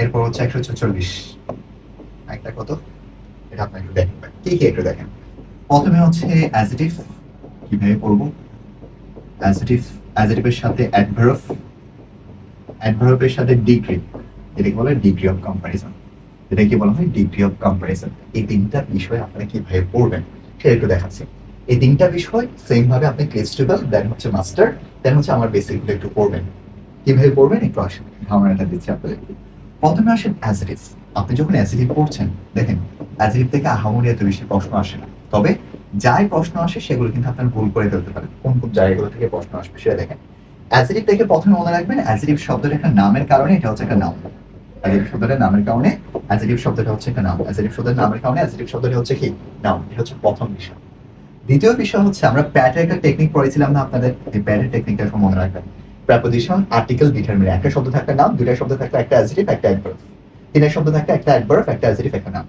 এরপর হচ্ছে একশো ছেচল্লিশ। একটা কত? এটা আপনি একটু দেখেন কি কি একটু দেখেন? প্রথমে হচ্ছে অ্যাজিটিভ কীভাবে পড়ব? অ্যাজিটিভ অ্যাজিটিভের সাথে অ্যাডভার্ব অ্যাডভার্বের সাথে ডিগ্রি এটাকে বলে ডিগ্রি অফ কম্পারিজন এটাকে বলা হয়? ডিগ্রি অফ কম্পারিজন এই তিনটা বিষয় আপনারা কীভাবে পড়বেন, সেটা একটু দেখাচ্ছি। এই তিনটা বিষয় সেম ভাবে আপনি ক্রিস্টিভাল দেন হচ্ছে মাস্টার দেন হচ্ছে আমার বেসিকগুলো একটু পড়বেন। কীভাবে পড়বেন? একটু আসেন। ধারণাটা দিচ্ছি আপনাদের প্রথমে আসেন অ্যাজিটিভ আপনি যখন অ্যাজিটিভ পড়ছেন, দেখেন অ্যাজিটিভ থেকে আহামরি এত বেশি প্রশ্ন আসে না। তবে যাই প্রশ্ন আসে, সেগুলো কিন্তু আপনার ভুল করে ফেলতে পারেন। কোন কোন জায়গাগুলো থেকে প্রশ্ন আসবে সেটা দেখেন। অ্যাজিটিভ থেকে প্রথমে মনে রাখবেন অ্যাজিটিভ শব্দটা একটা নামের কারণে, এটা হচ্ছে একটা নাম। অ্যাজিটিভ শব্দটা নামের কারণে অ্যাজিটিভ শব্দটা হচ্ছে একটা নাম। অ্যাজিটিভ শব্দের নামের কারণে অ্যাজিটিভ শব্দটা হচ্ছে কি? নাম। এটা হচ্ছে প্রথম বিষয়। দ্বিতীয় বিষয় হচ্ছে, আমরা প্যাটের একটা টেকনিক পড়েছিলাম না আপনাদের? এই প্যাটের টেকনিকটা মনে রাখবেন। প্রেপোজিশন আর্টিকেল ডিটারমিন একটা শব্দ থাকলে নাম দুইটা শব্দ থাকলে একটা অ্যাজিটিভ একটা অ্যাডভার্ব তিনটা শব্দ থাকলে একটা অ্যাডভার্ব একটা অ্যাজিটিভ একটা নাম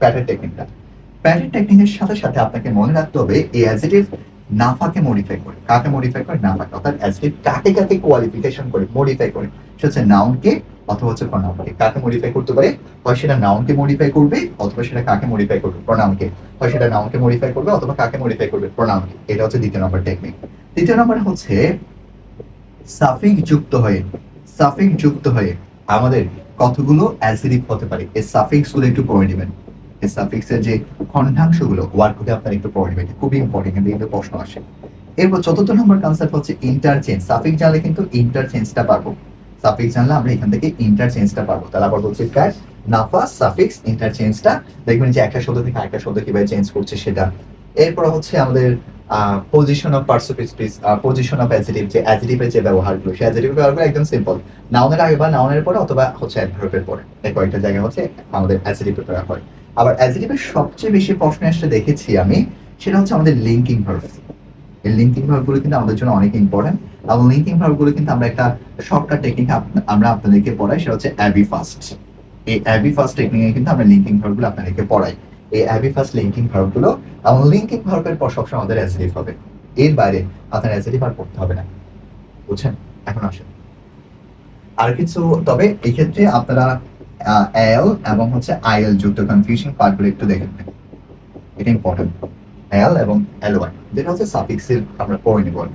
প্যাটের টেকনিকটা প্যাটের টেকনিকের সাথে সাথে আপনাকে মনে রাখতে হবে, এই অ্যাজিটিভ নাফাকে মডিফাই করে। কাকে মডিফাই করে? নাফাকে। অর্থাৎ অ্যাজিটিভ কাকে কাকে কোয়ালিফিকেশন করে? মডিফাই করে। সেটা হচ্ছে নাউনকে অথবা হচ্ছে প্রনাউনকে কাকে মডিফাই করতে পারে? হয় সেটা নাউনকে মডিফাই করবে, অথবা সেটা কাকে মডিফাই করবে? প্রনাউনকে হয় সেটা নাউনকে মডিফাই করবে, অথবা কাকে মডিফাই করবে? প্রনাউনকে এটা হচ্ছে দ্বিতীয় নম্বর টেকনিক তৃতীয় নম্বর হচ্ছে সাফিক যুক্ত হয়ে, সাফিক যুক্ত হয়ে আমাদের কতগুলো অ্যাসিডিক হতে পারে? এই সাফিক্সগুলো একটু পড়ে নেবেন। এই সাফিক্স এর যে খণ্ডাংশগুলো ওয়ার্ডগুলো আপনারা একটু পড়ে নেবেন। খুবই ইম্পর্টেন্ট কিন্তু কিন্তু প্রশ্ন আসে। এরপর চতুর্থ নম্বর কনসেপ্ট হচ্ছে ইন্টারচেঞ্জ সাফিক্স জানলে কিন্তু ইন্টারচেঞ্জটা পারব। সাফিক্স জানলে আমরা এখান থেকে ইন্টারচেঞ্জটা পাবো তাহলে আবার বলছি ক্যাশ নাফা সাফিক্স ইন্টারচেঞ্জটা দেখবেন যে একটা শব্দ থেকে আরেকটা শব্দ কীভাবে চেঞ্জ করছে সেটা। এরপর হচ্ছে আমাদের পজিশন অফ পার্সোপিস্টিস পজিশন অফ অ্যাজিটিভ যে অ্যাজিটিভের যে ব্যবহারগুলো, সেই অ্যাজিটিভ ব্যবহারগুলো একদম সিম্পল নাউনের আগে বা নাউনের পরে অথবা হচ্ছে অ্যাডভার্বের পরে। এই কয়েকটা জায়গায় হচ্ছে আমাদের অ্যাজিটিভ ব্যবহার হয়। আবার অ্যাজিটিভের সবচেয়ে বেশি প্রশ্ন আসতে দেখেছি আমি, সেটা হচ্ছে আমাদের লিঙ্কিং ভার্ব এই লিঙ্কিং ভার্বগুলো কিন্তু আমাদের জন্য অনেক ইম্পর্টেন্ট এবং লিঙ্কিং ভার্বগুলো কিন্তু আমরা একটা শর্টকাট টেকনিক আমরা আপনাদেরকে পড়াই, সেটা হচ্ছে অ্যাবি ফাস্ট এই অ্যাবি ফাস্ট টেকনিকে কিন্তু আমরা লিঙ্কিং ভার্বগুলো আপনাদেরকে পড়াই। এই অ্যাবি ফাস্ট লিঙ্কিং ভার্বগুলো এবং লিঙ্কিং ভার্বের পর সবসময় আমাদের অ্যাজিটিভ হবে। এর বাইরে আপনার অ্যাজিটিভ আর পড়তে হবে না। বুঝছেন? এখন আসেন। আর কিছু, তবে এই ক্ষেত্রে আপনারা এল এবং হচ্ছে আইএল যুক্ত কনফিউশন পার্টগুলো একটু দেখে নেবেন। এটা ইম্পর্টেন্ট এল এবং এল যেটা হচ্ছে সাফিক্সের আমরা পড়ে নেব।